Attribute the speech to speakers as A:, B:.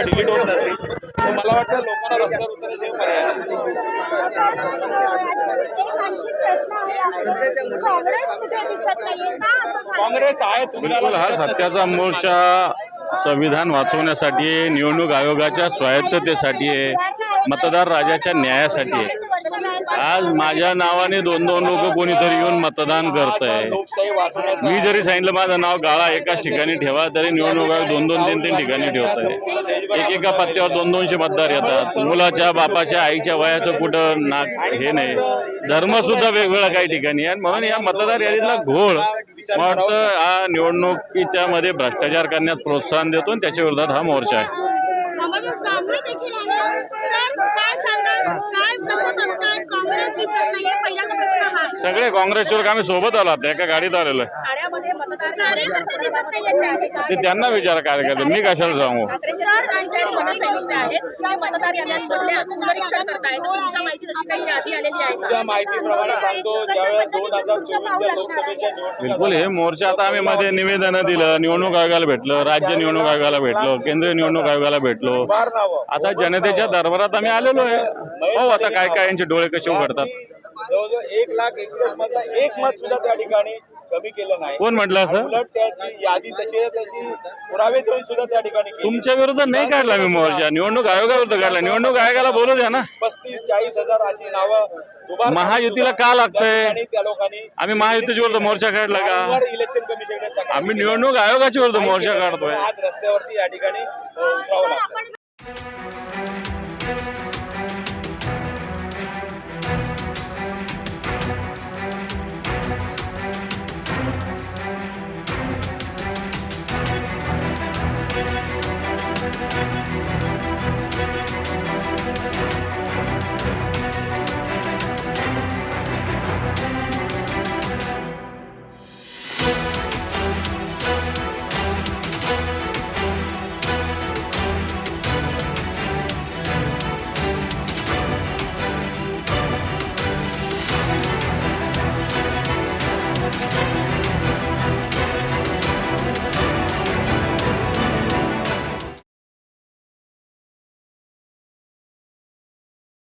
A: किंवा डिलीट होत नसेल तर मला वाटतं लोकांना रस्त्यावर उतरायचे हे पर्याय. काँग्रेस आहे
B: बिलकुल हा सत्याचा मोर्चा संविधान वाचवण्यासाठी निवडणूक आयोगाच्या स्वायत्ततेसाठी आहे मतदार राजाच्या न्यायासाठी आहे आज माझ्या नावाने दोन दोन लोक कोणीतरी येऊन मतदान करत आहे मी जरी सांगितलं माझं नाव गाळा एकाच ठिकाणी ठेवा तरी निवडणूक आयोग दोन दोन तीन तीन ठिकाणी ठेवत आहे एकेका पत्त्यावर दोन दोनशे मतदार येतात. मुलाच्या बापाच्या आईच्या वयाचं कुठं नाक हे नाही. धर्म सुद्धा वेगवेगळा काही ठिकाणी आहे आणि म्हणून या मतदार यादीतला घोळ वाटतं हा निवडणुकीच्या मध्ये भ्रष्टाचार करण्यास प्रोत्साहन देतो आणि त्याच्या विरोधात हा मोर्चा आहे
C: आम्हाला सांगली देखील आहे सर काय सांगाल काय कसं बघताय काँग्रेस दिसत नाहीये पहिल्याचा प्रश्न हा आहे.
B: सगळे काँग्रेसचे लोक आम्ही सोबत आलो आता एका गाडीत आलेलो आहे.
C: ठाण्यामध्ये मतदार कार्यकर्ते दिसत नाहीयेत त्यांचे.
B: ते त्यांना विचारा कार्यकर्ते मी कशाला सांगू?
C: सर, त्यांच्या मनसैनिक आहेत. जे मतदार याद्यांमधल्या पुनरीक्षण करतायत तुमच्या माहिती तशी काही यादी आलेली आहे
A: तुमच्या माहितीप्रमाणे सांगतो ज्यावेळेस दोन हजार चोवीसच्या लोकसभेच्या निवडणुका
B: बिलकुल हे मोर्चा आता आम्ही मध्ये निवेदन दिलं निवडणूक आयोगाला भेटलं राज्य निवडणूक आयोगाला भेटलो केंद्रीय निवडणूक आयोगाला भेटलो. आता जनतेच्या दरबारात आम्ही आलेलो आहे. हो आता काय काय यांचे डोळे कसे उघडतात.
A: जवळजवळ एक लाख एकसष्ट मधला एक मत सुद्धा त्या ठिकाणी कमी केलं नाही.
B: कोण म्हटलं असं?
A: उलट त्याची यादी तशी तशी पुरावे देऊन सुद्धा त्या ठिकाणी केली.
B: तुमच्या विरोधात नाही काढला मी मोर्चा निवडणूक आयोगाविरुद्ध काढला. निवडणूक आयोगाला बोलू द्या ना.
A: पस्तीस चाळीस हजार अशी नावं दुबार
B: महायुतीला का लागतंय?
A: आणि त्या लोकांनी
B: आम्ही महायुतीच्या विरुद्ध मोर्चा काढला का?
A: इलेक्शन कमिशनने तक्रार
B: आम्ही
A: केली.
B: निवडणूक आयोगाच्या विरुद्ध मोर्चा काढतोय.
A: आज रस्त्यावरती या ठिकाणी अ, उतरावं लागतं